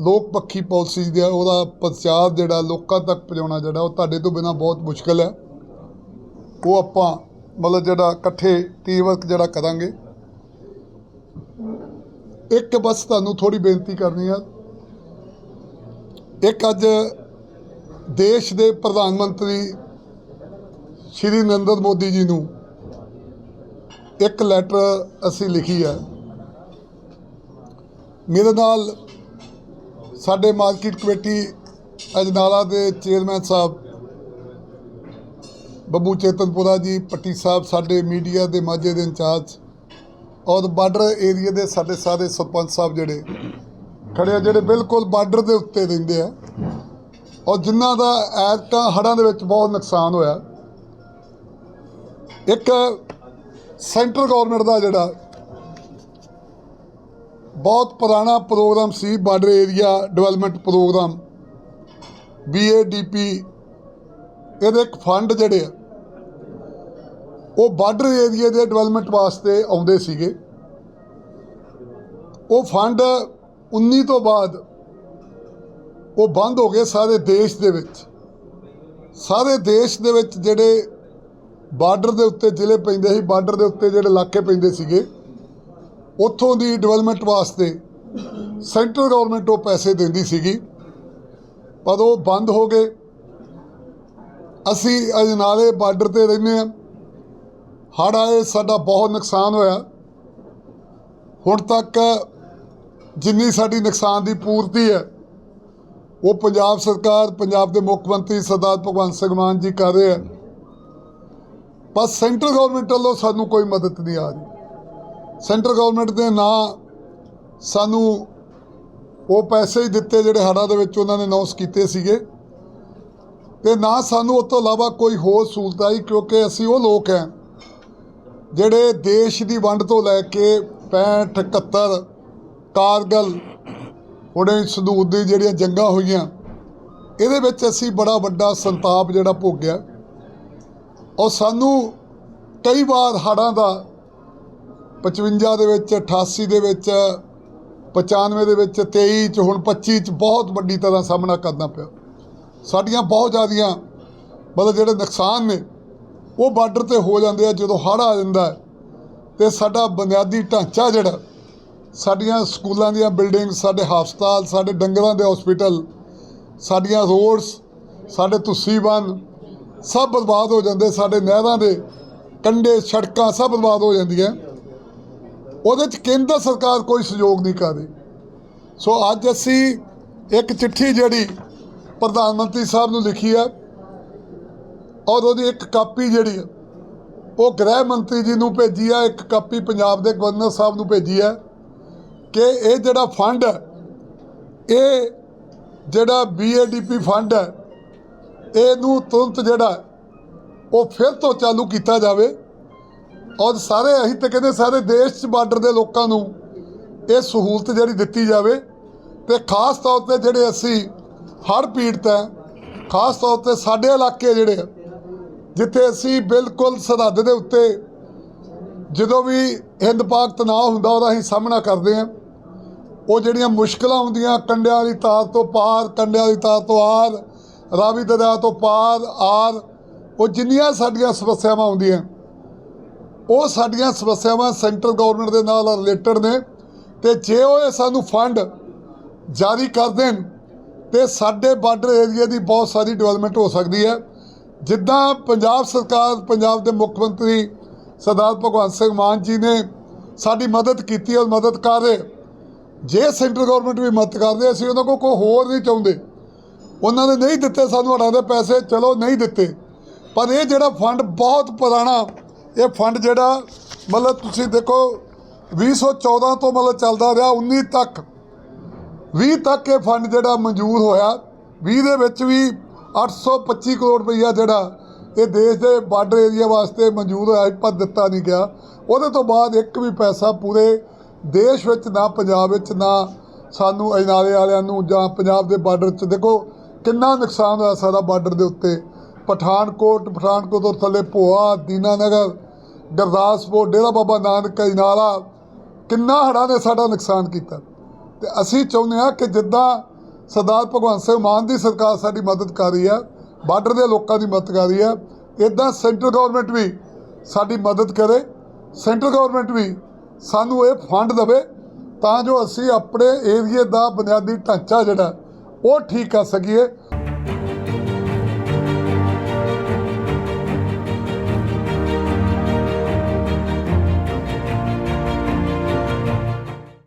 ਲੋਕ ਪੱਖੀ ਪਾਲਿਸੀ ਦਾ ਉਹਦਾ ਪ੍ਰਚਾਰ ਜਿਹੜਾ ਲੋਕਾਂ ਤੱਕ ਪਹੁੰਚਾਉਣਾ ਜਿਹੜਾ ਉਹ ਤੁਹਾਡੇ ਤੋਂ ਬਿਨਾ ਬਹੁਤ ਮੁਸ਼ਕਲ ਹੈ। ਉਹ ਆਪਾਂ ਮਤਲਬ ਜਿਹੜਾ ਇਕੱਠੇ ਟੀਮ ਵਰਕ ਜਿਹੜਾ ਕਰਾਂਗੇ। ਇੱਕ ਬਸ ਤੁਹਾਨੂੰ ਥੋੜੀ ਬੇਨਤੀ ਕਰਨੀ ਆ। ਇੱਕ ਅੱਜ ਦੇਸ਼ ਦੇ ਪ੍ਰਧਾਨ ਮੰਤਰੀ ਸ਼੍ਰੀ ਨਰਿੰਦਰ ਮੋਦੀ ਜੀ ਨੂੰ ਇੱਕ ਲੈਟਰ ਅਸੀਂ ਲਿਖੀ ਹੈ ਮੇਰੇ ਨਾਲ ਸਾਡੇ ਮਾਰਕੀਟ ਕਮੇਟੀ ਅਜਨਾਲਾ ਦੇ ਚੇਅਰਮੈਨ ਸਾਹਿਬ, ਬੱਬੂ ਚੇਤਨਪੁਰਾ ਜੀ, ਪੱਟੀ ਸਾਹਿਬ ਸਾਡੇ ਮੀਡੀਆ ਦੇ ਮਾਝੇ ਦੇ ਇੰਚਾਰਜ ਔਰ ਬਾਰਡਰ ਏਰੀਆ ਦੇ ਸਾਡੇ ਸਾਰੇ ਸਰਪੰਚ ਸਾਹਿਬ ਜਿਹੜੇ ਖੜੇ ਆ, ਜਿਹੜੇ ਬਿਲਕੁਲ ਬਾਰਡਰ ਦੇ ਉੱਤੇ ਰਹਿੰਦੇ ਆ ਔਰ ਜਿਨ੍ਹਾਂ ਦਾ ਐਤਕਾਂ ਹੜ੍ਹਾਂ ਦੇ ਵਿੱਚ ਬਹੁਤ ਨੁਕਸਾਨ ਹੋਇਆ। ਇੱਕ ਸੈਂਟਰ ਗਵਰਨਮੈਂਟ ਦਾ ਜਿਹੜਾ ਬਹੁਤ ਪੁਰਾਣਾ ਪ੍ਰੋਗਰਾਮ ਸੀ border area development programme. BADP ਇਹਦੇ ਇੱਕ ਫੰਡ ਜਿਹੜੇ ਆ, ਉਹ ਬਾਰਡਰ ਏਰੀਆ ਦੇ ਡਿਵੈਲਪਮੈਂਟ ਵਾਸਤੇ ਆਉਂਦੇ ਸੀਗੇ। ਉਹ ਫੰਡ 19 ਤੋਂ ਬਾਅਦ ਉਹ ਬੰਦ ਹੋ ਗਏ ਸਾਰੇ ਦੇਸ਼ ਦੇ ਵਿੱਚ। ਸਾਰੇ ਦੇਸ਼ ਦੇ ਵਿੱਚ ਜਿਹੜੇ ਬਾਰਡਰ ਦੇ ਉੱਤੇ ਜ਼ਿਲ੍ਹੇ ਪੈਂਦੇ ਸੀ, ਬਾਰਡਰ ਦੇ ਉੱਤੇ ਜਿਹੜੇ ਇਲਾਕੇ ਪੈਂਦੇ ਸੀਗੇ ਉੱਥੋਂ ਦੀ ਡਿਵੈਲਪਮੈਂਟ ਵਾਸਤੇ ਸੈਂਟਰ ਗਵਰਨਮੈਂਟ ਉਹ ਪੈਸੇ ਦਿੰਦੀ ਸੀਗੀ। ਪਰ ਉਹ ਬੰਦ ਹੋ ਗਏ। ਅਸੀਂ ਅਜਨਾਲੇ ਬਾਰਡਰ ਤੇ ਰਹਿੰਦੇ ਹਾਂ। ਹੜ ਆਏ, ਸਾਡਾ ਬਹੁਤ ਨੁਕਸਾਨ ਹੋਇਆ। ਹੁਣ ਤੱਕ ਜਿੰਨੀ ਸਾਡੀ ਨੁਕਸਾਨ ਦੀ ਪੂਰਤੀ ਹੈ, ਉਹ ਪੰਜਾਬ ਸਰਕਾਰ, ਪੰਜਾਬ ਦੇ ਮੁੱਖ ਮੰਤਰੀ ਸਰਦਾਰ ਭਗਵੰਤ ਸਿੰਘ ਮਾਨ ਜੀ ਕਰ ਰਹੇ ਆ ਪਰ ਸੈਂਟਰ ਗਵਰਨਮੈਂਟ ਵੱਲੋਂ ਸਾਨੂੰ ਕੋਈ ਮਦਦ ਨਹੀਂ ਆ ਰਹੀ। ਸੈਂਟਰ ਗਵਰਨਮੈਂਟ ਦੇ ਨਾਂ ਸਾਨੂੰ ਉਹ ਪੈਸੇ ਹੀ ਦਿੱਤੇ ਜਿਹੜੇ ਹੜ੍ਹਾਂ ਦੇ ਵਿੱਚ ਉਹਨਾਂ ਨੇ ਅਨਾਉਂਸ ਕੀਤੇ ਸੀਗੇ। ਤੇ ਨਾ ਸਾਨੂੰ ਉਸ ਤੋਂ ਇਲਾਵਾ ਕੋਈ ਹੋਰ ਸਹੂਲਤ ਆਈ ਕਿਉਂਕਿ ਅਸੀਂ ਉਹ ਲੋਕ ਹਾਂ ਜਿਹੜੇ ਦੇਸ਼ ਦੀ ਵੰਡ ਤੋਂ ਲੈ ਕੇ 65 71 ਕਾਰਗਲ ਹੁਣੇ ਸੰਦੂਰ ਦੀ ਜਿਹੜੀਆਂ ਜੰਗਾਂ ਹੋਈਆਂ, ਇਹਦੇ ਵਿੱਚ ਅਸੀਂ ਬੜਾ ਵੱਡਾ ਸੰਤਾਪ ਜਿਹੜਾ ਭੋਗਿਆ। ਔਰ ਸਾਨੂੰ ਕਈ ਵਾਰ ਹੜ੍ਹਾਂ ਦਾ 55 ਦੇ ਵਿੱਚ 88 ਦੇ ਵਿੱਚ 95 ਦੇ ਵਿੱਚ 23 ਚ, ਹੁਣ 25 ਚ ਬਹੁਤ ਵੱਡੀ ਤਰ੍ਹਾਂ ਸਾਹਮਣਾ ਕਰਨਾ ਪਿਆ। ਸਾਡੀਆਂ ਬਹੁਤ ਜ਼ਿਆਦੀਆਂ ਮਤਲਬ ਜਿਹੜੇ ਨੁਕਸਾਨ ਨੇ, ਉਹ ਬਾਰਡਰ ਤੇ ਹੋ ਜਾਂਦੇ ਆ, ਜਦੋਂ ਹੜ੍ਹ ਆ ਜਾਂਦਾ ਹੈ, ਤੇ ਸਾਡਾ ਬੁਨਿਆਦੀ ਢਾਂਚਾ ਜਿਹੜਾ, ਸਾਡੀਆਂ ਸਕੂਲਾਂ ਦੀਆਂ ਬਿਲਡਿੰਗ ਸਾਡੇ ਹਸਪਤਾਲ, ਸਾਡੇ ਡੰਗਰਾਂ ਦੇ ਹਸਪੀਟਲ ਸਾਡੀਆਂ ਰੋਡਸ, ਸਾਡੇ ਤੁਸੀਂ ਬੰਨ, ਸਭ ਬਰਬਾਦ ਹੋ ਜਾਂਦੇ, ਸਾਡੇ ਨਹਿਰਾਂ ਦੇ ਕੰਢੇ, ਸੜਕਾਂ ਸਭ ਬਰਬਾਦ ਹੋ ਜਾਂਦੀਆਂ। ਉਹਦੇ ਚ ਕੇਂਦਰ ਸਰਕਾਰ ਕੋਈ ਸਹਿਯੋਗ ਨਹੀਂ ਕਰ ਰਹੀ। ਸੋ ਅੱਜ ਅਸੀਂ ਇੱਕ ਚਿੱਠੀ ਜਿਹੜੀ ਪ੍ਰਧਾਨ ਮੰਤਰੀ ਸਾਹਿਬ ਨੂੰ ਲਿਖੀ ਹੈ ਔਰ ਉਹਦੀ ਇੱਕ ਕਾਪੀ ਜਿਹੜੀ ਹੈ, ਉਹ ਗ੍ਰਹਿ ਮੰਤਰੀ ਜੀ ਨੂੰ ਭੇਜੀ ਹੈ, ਇੱਕ ਕਾਪੀ ਪੰਜਾਬ ਦੇ ਗਵਰਨਰ ਸਾਹਿਬ ਨੂੰ ਭੇਜੀ ਹੈ ਕਿ ਇਹ ਜਿਹੜਾ ਫੰਡ ਹੈ, ਇਹ ਜਿਹੜਾ ਬੀਏਡੀਪੀ ਫੰਡ ਹੈ, ਇਹਨੂੰ ਤੁਰੰਤ ਜਿਹੜਾ ਉਹ ਫਿਰ ਤੋਂ ਚਾਲੂ ਕੀਤਾ ਜਾਵੇ। ਔਰ ਸਾਰੇ ਅਸੀਂ ਤਾਂ ਕਹਿੰਦੇ ਸਾਰੇ ਦੇਸ਼ 'ਚ ਬਾਰਡਰ ਦੇ ਲੋਕਾਂ ਨੂੰ ਇਹ ਸਹੂਲਤ ਜਿਹੜੀ ਦਿੱਤੀ ਜਾਵੇ ਤੇ ਖਾਸ ਤੌਰ ਤੇ ਜਿਹੜੇ ਅਸੀਂ ਹੜ੍ਹ ਪੀੜਤ ਹੈ, ਖਾਸ ਤੌਰ ਤੇ ਸਾਡੇ ਇਲਾਕੇ ਜਿਹੜੇ ਜਿੱਥੇ ਅਸੀਂ ਬਿਲਕੁਲ ਸਰਹੱਦ ਦੇ ਉੱਤੇ ਜਦੋਂ ਵੀ ਹਿੰਦ ਪਾਕ ਤਣਾਅ ਹੁੰਦਾ ਉਹਦਾ ਅਸੀਂ ਸਾਹਮਣਾ ਕਰਦੇ ਹਾਂ। ਉਹ ਜਿਹੜੀਆਂ ਮੁਸ਼ਕਲਾਂ ਹੁੰਦੀਆਂ, ਕੰਡਿਆਂ ਵਾਲੀ ਤਾਰ ਤੋਂ ਪਾਰ, ਕੰਡਿਆਂ ਵਾਲੀ ਤਾਰ ਤੋਂ ਆਰ, ਰਾਵੀ ਦਰਿਆ ਤੋਂ ਪਾਰ, ਆਰ, ਉਹ ਜਿੰਨੀਆਂ ਸਾਡੀਆਂ ਸਮੱਸਿਆਵਾਂ ਆਉਂਦੀਆਂ ਉਹ ਸਾਡੀਆਂ ਸਮੱਸਿਆਵਾਂ ਸੈਂਟਰ ਗਵਰਨਮੈਂਟ ਦੇ ਨਾਲ ਰਿਲੇਟਡ ਨੇ ਤੇ ਜੇ ਉਹ ਇਹ ਸਾਨੂੰ ਫੰਡ ਜਾਰੀ ਕਰ ਦੇਣ ਤੇ ਸਾਡੇ ਬਾਰਡਰ ਏਰੀਆ ਦੀ ਬਹੁਤ ਸਾਰੀ ਡਿਵੈਲਪਮੈਂਟ ਹੋ ਸਕਦੀ ਹੈ। ਜਿੱਦਾਂ ਪੰਜਾਬ ਸਰਕਾਰ, ਪੰਜਾਬ ਦੇ ਮੁੱਖ ਮੰਤਰੀ ਸਰਦਾਰ ਭਗਵੰਤ ਸਿੰਘ ਮਾਨ ਜੀ ਨੇ ਸਾਡੀ ਮਦਦ ਕੀਤੀ ਔਰ ਮਦਦ ਕਰ ਰਹੇ। ਜੇ ਸੈਂਟਰ ਗਵਰਨਮੈਂਟ ਵੀ ਮਦਦ ਕਰਦੇ ਅਸੀਂ ਉਹਨਾਂ ਕੋਲ ਕੋਈ ਹੋਰ ਨਹੀਂ ਚਾਹੁੰਦੇ। ਉਹਨਾਂ ਨੇ ਨਹੀਂ ਦਿੱਤੇ ਸਾਨੂੰ ਹੜਾਂ ਦੇ ਪੈਸੇ, ਚਲੋ ਨਹੀਂ ਦਿੱਤੇ। ਪਰ ਇਹ ਜਿਹੜਾ ਫੰਡ ਬਹੁਤ ਪੁਰਾਣਾ ਇਹ ਫੰਡ ਜਿਹੜਾ, ਮਤਲਬ ਤੁਸੀਂ ਦੇਖੋ 2014 ਤੋਂ ਮਤਲਬ ਚੱਲਦਾ ਰਿਹਾ 19 ਤੱਕ। 20 ਤੱਕ ਇਹ ਫੰਡ ਜਿਹੜਾ ਮਨਜ਼ੂਰ ਹੋਇਆ। 20 ਦੇ ਵਿੱਚ ਵੀ 825 ਕਰੋੜ ਰੁਪਈਆ ਜਿਹੜਾ ਇਹ ਦੇਸ਼ ਦੇ ਬਾਰਡਰ ਏਰੀਆ ਵਾਸਤੇ ਮਨਜ਼ੂਰ ਹੋਇਆ ਪਰ ਦਿੱਤਾ ਨਹੀਂ ਗਿਆ। ਉਹਦੇ ਤੋਂ ਬਾਅਦ ਇੱਕ ਵੀ ਪੈਸਾ ਪੂਰੇ ਦੇਸ਼ ਵਿੱਚ, ਨਾ ਪੰਜਾਬ ਵਿੱਚ, ਨਾ ਸਾਨੂੰ ਅਜਨਾਲੇ ਵਾਲਿਆਂ ਨੂੰ ਜਾਂ ਪੰਜਾਬ ਦੇ ਬਾਰਡਰ 'ਚ। ਦੇਖੋ, ਕਿੰਨਾ ਨੁਕਸਾਨ ਹੋਇਆ ਸਾਡਾ ਬਾਰਡਰ ਦੇ ਉੱਤੇ। ਪਠਾਨਕੋਟ ਪਠਾਨਕੋਟ ਤੋਂ ਥੱਲੇ ਭੋਆ, ਦੀਨਾਨਗਰ, ਗੁਰਦਾਸਪੁਰ, ਡੇਰਾ ਬਾਬਾ ਨਾਨਕ ਅਜਨਾਲਾ ਕਿੰਨਾ ਹੜ੍ਹਾਂ ਨੇ ਸਾਡਾ ਨੁਕਸਾਨ ਕੀਤਾ। ਤੇ ਅਸੀਂ ਚਾਹੁੰਦੇ ਹਾਂ ਕਿ ਜਿੱਦਾਂ ਸਰਦਾਰ ਭਗਵੰਤ ਸਿੰਘ ਮਾਨ ਦੀ ਸਰਕਾਰ ਸਾਡੀ ਮਦਦ ਕਰ ਰਹੀ ਹੈ, ਬਾਰਡਰ ਦੇ ਲੋਕਾਂ ਦੀ ਮਦਦ ਕਰ ਰਹੀ ਹੈ ਇਦਾਂ ਸੈਂਟਰ ਗਵਰਨਮੈਂਟ ਵੀ ਸਾਡੀ ਮਦਦ ਕਰੇ ਸੈਂਟਰ ਗਵਰਨਮੈਂਟ ਵੀ ਸਾਨੂੰ ਇਹ ਫੰਡ ਦੇਵੇ, ਤਾਂ ਜੋ ਅਸੀਂ ਆਪਣੇ ਏਰੀਏ ਦਾ ਬੁਨਿਆਦੀ ਢਾਂਚਾ ਜਿਹੜਾ, ਉਹ ਠੀਕ ਕਰ ਸਕੀਏ।